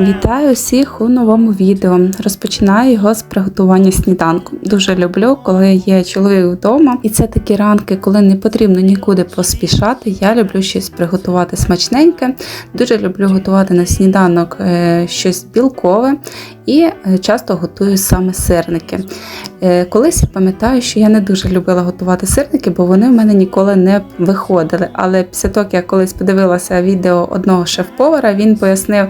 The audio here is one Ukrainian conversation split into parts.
Вітаю всіх у новому відео. Розпочинаю його з приготування сніданку. Дуже люблю, коли є чоловік вдома, і це такі ранки, коли не потрібно нікуди поспішати. Я люблю щось приготувати смачненьке. Дуже люблю готувати на сніданок е, щось білкове і е, часто готую саме сирники. Е, Колись я пам'ятаю, що я не дуже любила готувати сирники, бо вони в мене ніколи не виходили. Але після того, як я колись подивилася відео одного шеф-повара, він пояснив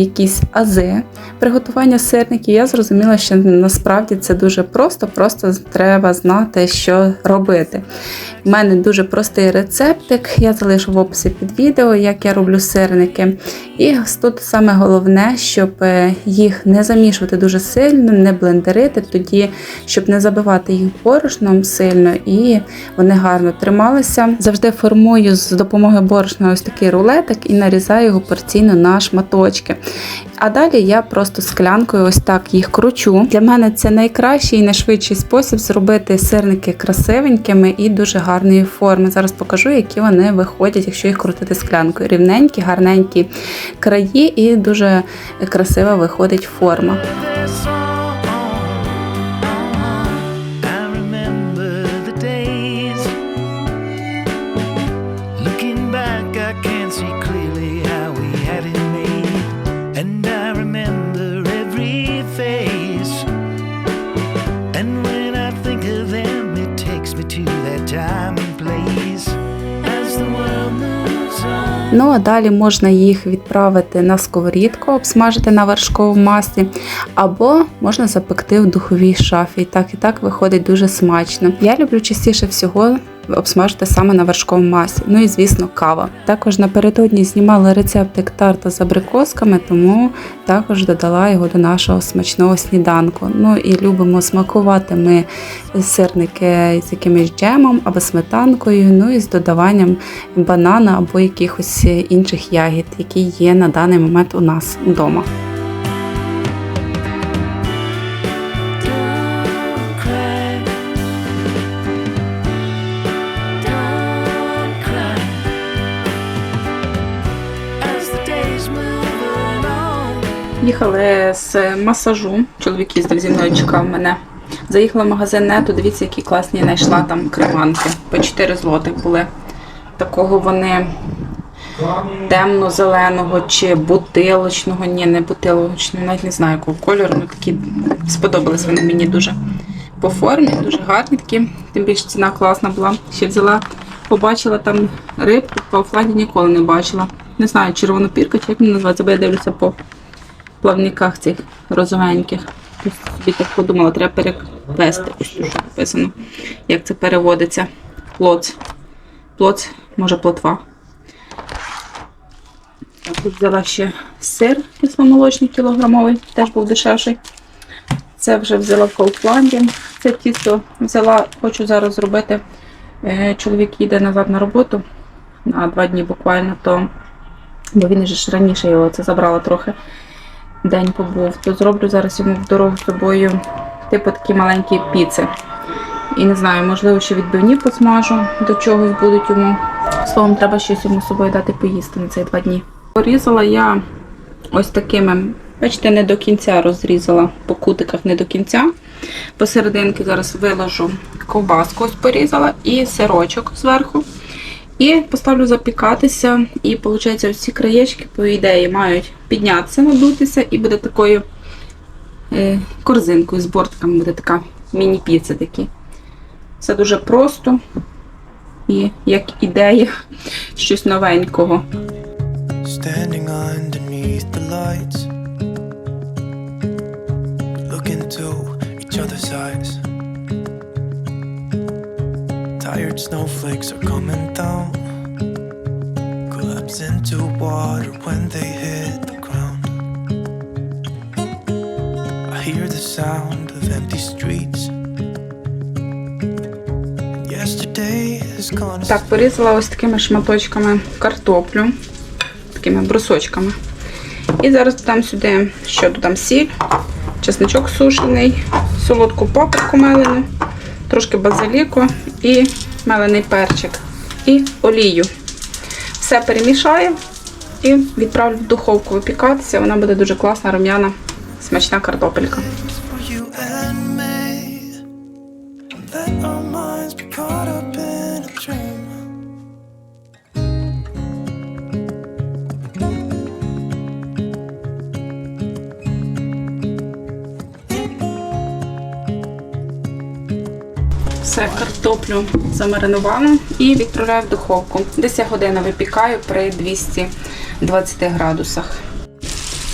якісь ази приготування сирників. Я зрозуміла, що насправді це дуже просто, просто треба знати, що робити. У мене дуже простий рецептик. Я залишу в описі під відео, як я роблю сирники. І тут саме головне, щоб е, їх не замішувати дуже сильно, не блендерити, тоді, щоб не забивати їх борошном сильно і вони гарно трималися. Завжди формую з допомогою борошна ось такий рулетик і нарізаю його порційно на шматочки. А далі я просто склянкою ось так їх кручу. Для мене це найкращий і найшвидший спосіб зробити сирники красивенькими і дуже гарної форми. Зараз покажу, які вони виходять, якщо їх крутити склянкою. Рівненькі, гарненькі краї і дуже красива виходить форма. Ну а далі можна їх відправити на сковорідку, обсмажити на вершковому маслі, або можна запекти в духовій шафі. Так і так виходить дуже смачно. Я люблю частіше всього обсмажити саме на вершковому маслі. Ну і звісно, кава. Також напередодні знімала рецептик тарта з абрикосками, тому також додала його до нашого смачного сніданку. Ну і любимо смакувати ми сирники з якимось джемом або сметанкою, ну і з додаванням банана або якихось інших ягід, які є на даний момент у нас вдома. Їхали з масажу. Чоловік їздив зі мною, чекав мене. Заїхала в магазин нету, дивіться, які класні знайшла там креманки. По 4 злотих були. Такого вони темно-зеленого чи бутилочного. Ні, не бутилочного, навіть не знаю якого кольору. Ну такі сподобались вони мені дуже по формі, дуже гарні такі. Тим більше ціна класна була. Ще взяла, побачила там рибку, по офлайні ніколи не бачила. Не знаю, червонопірка, чи як вона називається, бо я дивлюся по плавниках цих розовеньких. Собі так подумала, треба перевести, що написано, як це переводиться. Плоц. Плоц, може плотва. Тут взяла ще сир кисломолочний кілограмовий, теж був дешевший. Це вже взяла в Коупланді. Це тісто взяла, хочу зараз зробити. Е, Чоловік їде назад на роботу на два дні буквально, то бо він же раніше його це забрала трохи. День побув, то зроблю зараз йому в дорогу з собою типу такі маленькі піци. І не знаю, можливо, ще відбивні посмажу, до чогось будуть йому. Словом, треба щось йому з собою дати поїсти на ці два дні. Порізала я ось такими, бачите, не до кінця розрізала по кутиках не до кінця. Посерединки зараз виложу ковбаску, ось порізала, і сирочок зверху. І поставлю запікатися, і виходить, всі краєчки, по ідеї, мають піднятися, надутися, і буде такою е, корзинкою з бортками, буде така міні-піца такі. Все дуже просто і як ідея щось новенького. Standing underneath the lights, snowflakes are coming down, collapse into water when they hit the ground. I hear the sound of empty streets. Так, порізала ось такими шматочками картоплю, такими брусочками. І зараз додам сюди, що додам сіль, чесничок сушений, солодку паприку мелену, трошки базиліку і мелений перчик. І олію. Все перемішаю І відправлю в духовку випікатися. Вона буде дуже класна, рум'яна, смачна картопелька. Все, картоплю замаринувала і відправляю в духовку. Десь я годину випікаю при 220 градусах.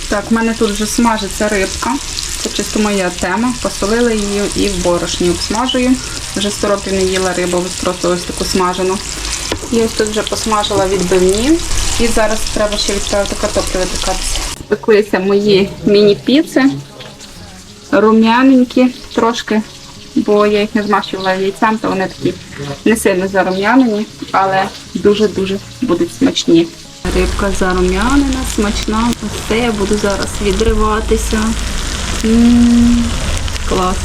Так, в мене тут вже смажиться рибка. Це чисто моя тема. Посолила її і в борошні обсмажую. Вже 100 років не їла рибу, просто ось таку смажену. І ось тут вже посмажила відбивні. І зараз треба ще відправити картоплю випікатися. Пеклися мої міні-піци. Рум'яненькі трошки, бо я їх не змащувала яйцем, то вони такі не сильно зарум'янені, але дуже-дуже будуть смачні. Рибка зарум'янена, смачна. Ось це я буду зараз відриватися. М, Клас.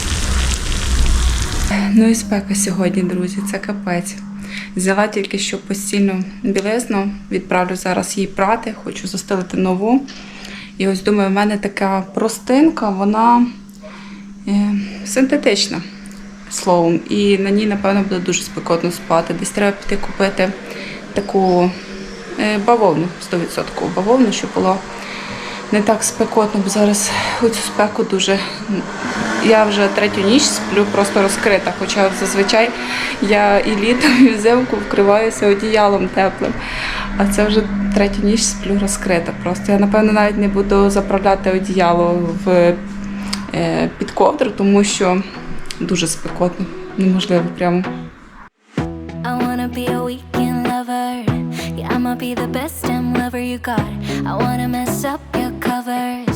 Ну і спека сьогодні, друзі, це капець. Взяла тільки що постільну білизну, відправлю зараз її прати, хочу застелити нову. І ось думаю, в мене така простинка, вона е, синтетична словом. І на ній, напевно, буде дуже спекотно спати. Десь треба піти купити таку е, бавовну, 100% бавовну, щоб було не так спекотно, бо зараз у цю спеку дуже. Я вже третю ніч сплю просто розкрита, хоча зазвичай я і літом, і взимку вкриваюся одіялом теплим. А це вже третю ніч сплю розкрита. Просто я напевно навіть не буду заправляти одіяло в е, під ковдру, тому що дуже спекотно, неможливо прямо. I wanna be a weekend lover. Yeah, I'ma be the best damn lover you got. I wanna mess up your covers.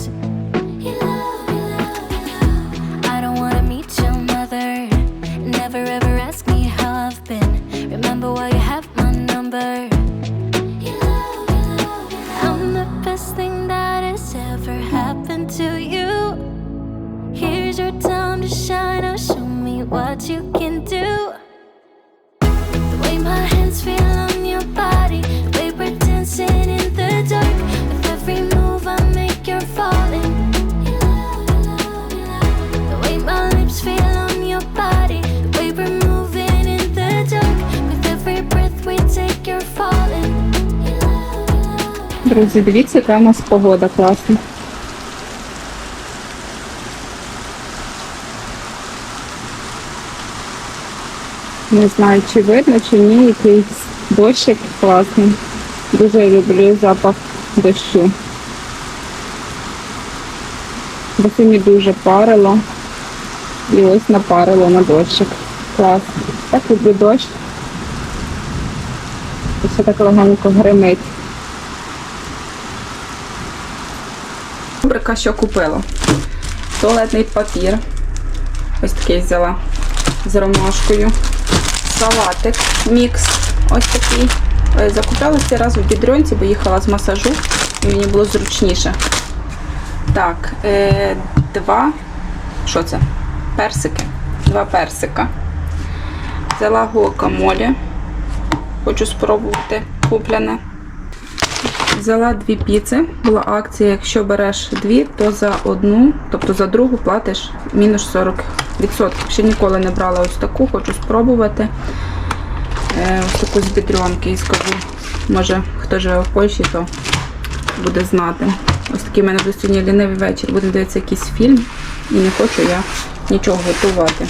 Друзі, дивіться, яка у нас погода класна. Не знаю, чи видно, чи ні, якийсь дощик класний. Дуже люблю запах дощу. Бо сьогодні дуже парило. І ось напарило на дощик. Клас. Так люблю дощ. Все так легенько гримить. Рубрика, що купила. Туалетний папір. Ось такий взяла з ромашкою. Салатик мікс. Ось такий. Е, Закупляла цей раз в бідрюнці, бо їхала з масажу і мені було зручніше. Так, е, два. Що це? Персики. Два персика. Взяла гуакамолі. Хочу спробувати купляне. Взяла дві піци. Була акція, якщо береш дві, то за одну, тобто за другу платиш мінус 40%. Ще ніколи не брала ось таку, хочу спробувати. Е, ось таку з бідрюнки і скажу, може хто живе в Польщі, то буде знати. Ось такий в мене буде сьогодні лінивий вечір. Будемо дивитися якийсь фільм і не хочу я нічого готувати.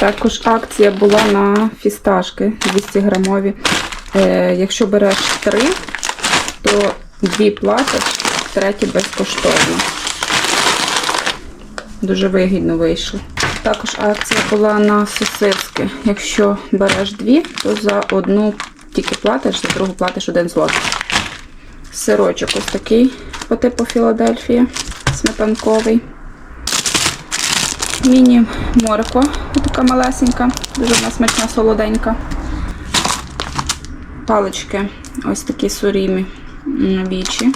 Також акція була на фісташки 200 грамові. Е, якщо береш три, то дві платиш, треті безкоштовно. Дуже вигідно вийшло. Також акція була на сосиски. Якщо береш дві, то за одну тільки платиш, за другу платиш один злотий. Сирочок ось такий по типу Філадельфія, сметанковий. Міні морква, така малесенька, дуже вона смачна, солоденька. Палички ось такі сурімі вічі.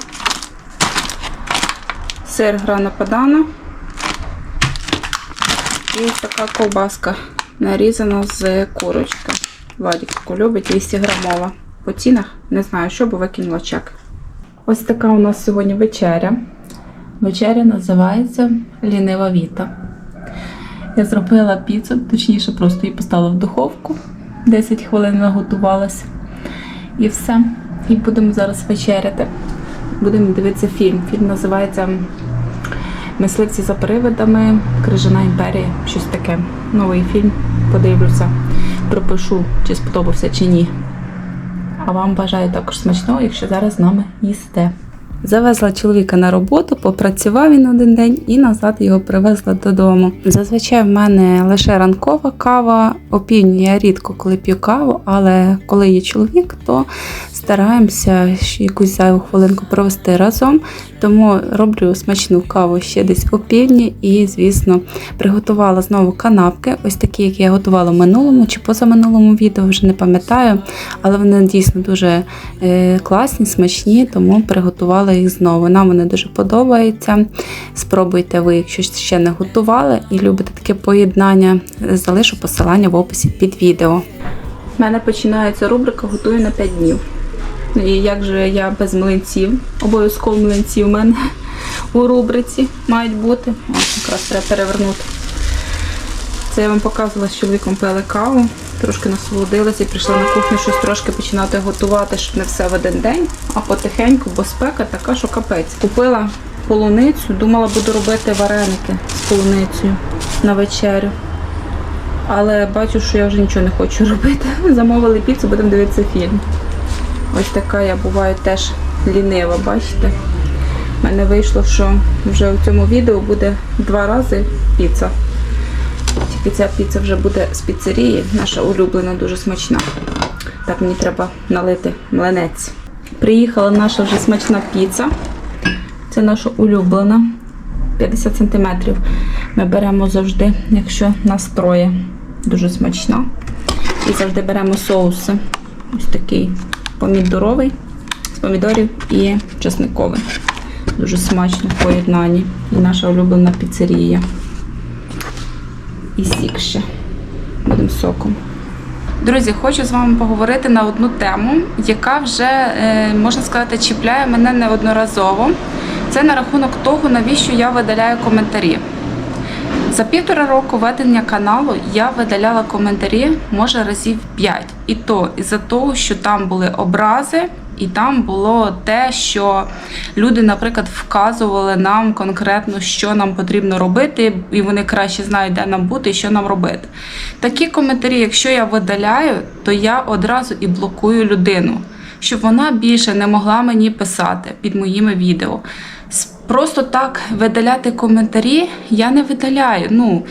Сир грана падана. І така ковбаска нарізана з курочки. Владик таку любить, 200 грамова. По цінах не знаю, що, бо викинула чек. Ось така у нас сьогодні вечеря. Вечеря називається Лінива Віта. Я зробила піцу, точніше, просто її поставила в духовку. 10 хвилин наготувалася. І все. І будемо зараз вечеряти. Будемо дивитися фільм. Фільм називається Мисливці за привидами, Крижана імперія. Щось таке. Новий фільм. Подивлюся, пропишу, чи сподобався чи ні. А вам бажаю також смачного, якщо зараз з нами їсте. Завезла чоловіка на роботу, попрацював він один день і назад його привезла додому. Зазвичай в мене лише ранкова кава. Опівдні я рідко коли п'ю каву, але коли є чоловік, то стараємося якусь зайву хвилинку провести разом. Тому роблю смачну каву ще десь опівдні і, звісно, приготувала знову канапки, ось такі, які я готувала в минулому чи позаминулому відео, вже не пам'ятаю, але вони дійсно дуже е, класні, смачні, тому приготувала їх знову. Нам вони дуже подобаються. Спробуйте ви, якщо ще не готували і любите таке поєднання, залишу посилання в описі під відео. У мене починається рубрика Готую на 5 днів. І як же я без млинців? Обов'язково млинці у мене у рубриці мають бути. Ось якраз треба перевернути. Це я вам показувала з чоловіком пили каву, трошки насолодилася і прийшла на кухню щось трошки починати готувати, щоб не все в один день, а потихеньку, бо спека така, що капець. Купила полуницю, думала, буду робити вареники з полуницею на вечерю. Але бачу, що я вже нічого не хочу робити. Замовили піцу, будемо дивитися фільм. Ось така я буваю теж лінива, бачите? У мене вийшло, що вже у цьому відео буде два рази піца. Тільки ця піца вже буде з піцерії, наша улюблена, дуже смачна. Так, мені треба налити млинець. Приїхала наша вже смачна піца. Це наша улюблена. 50 см. Ми беремо завжди, якщо нас троє. Дуже смачна. І завжди беремо соуси. Ось такий помідоровий з помідорів і чесниковий. Дуже смачно в поєднанні. І наша улюблена піцерія. І сік ще. Соком. Друзі, хочу з вами поговорити на одну тему, яка вже, е, можна сказати, чіпляє мене неодноразово. Це на рахунок того, навіщо я видаляю коментарі. За півтора року ведення каналу я видаляла коментарі, може, разів 5. І то із-за того, що там були образи, і там було те, що люди, наприклад, вказували нам конкретно, що нам потрібно робити, і вони краще знають, де нам бути і що нам робити. Такі коментарі, якщо я видаляю, то я одразу і блокую людину, щоб вона більше не могла мені писати під моїми відео. Просто так видаляти коментарі я не видаляю. Ну,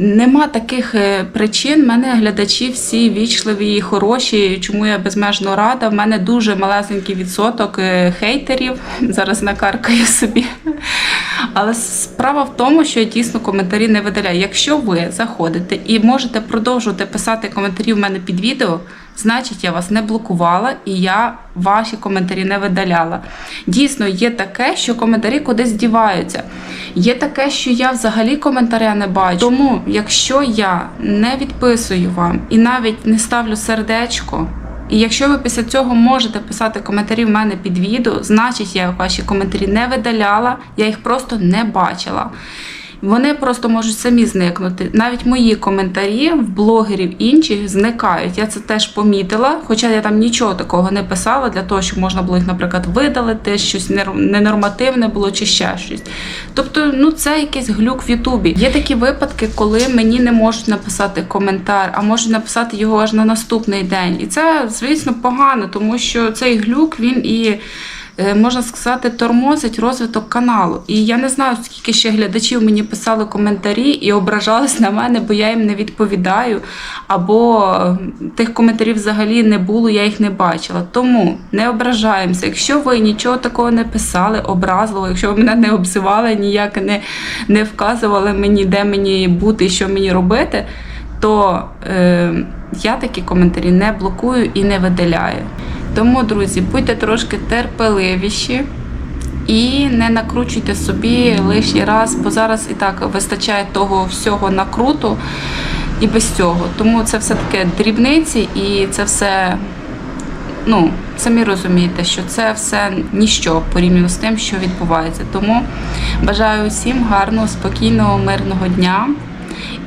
Нема таких е, причин. У мене глядачі всі вічливі і хороші, чому я безмежно рада. В мене дуже малесенький відсоток е, хейтерів. Зараз накаркаю собі. Але справа в тому, що я дійсно коментарі не видаляю. Якщо ви заходите і можете продовжувати писати коментарі в мене під відео, значить я вас не блокувала і я ваші коментарі не видаляла. Дійсно, є таке, що коментарі кудись діваються. Є таке, що я взагалі коментаря не бачу. Тому, якщо я не відписую вам і навіть не ставлю сердечко. І якщо ви після цього можете писати коментарі в мене під відео, значить я ваші коментарі не видаляла, я їх просто не бачила. Вони просто можуть самі зникнути. Навіть мої коментарі в блогерів інших зникають. Я це теж помітила, хоча я там нічого такого не писала для того, щоб можна було їх, наприклад, видалити, щось ненормативне було чи ще щось. Тобто, ну це якийсь глюк в Ютубі. Є такі випадки, коли мені не можуть написати коментар, а можуть написати його аж на наступний день. І це, звісно, погано, тому що цей глюк він і можна сказати, тормозить розвиток каналу. І я не знаю, скільки ще глядачів мені писали коментарі і ображались на мене, бо я їм не відповідаю. Або е, тих коментарів взагалі не було, я їх не бачила. Тому не ображаємося. Якщо ви нічого такого не писали, образливо, якщо ви мене не обзивали, ніяк не, не вказували мені, де мені бути і що мені робити, то е, я такі коментарі не блокую і не видаляю. Тому, друзі, будьте трошки терпеливіші і не накручуйте собі лишній раз, бо зараз і так вистачає того всього накруту і без цього. Тому це все таке дрібниці, і це все ну, самі розумієте, що це все ніщо порівняно з тим, що відбувається. Тому бажаю всім гарного, спокійного, мирного дня.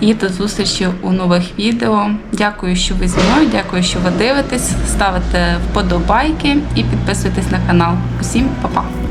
І до зустрічі у нових відео. Дякую, що ви зі мною. Дякую, що ви дивитесь. Ставите вподобайки і підписуйтесь на канал. Усім па-па!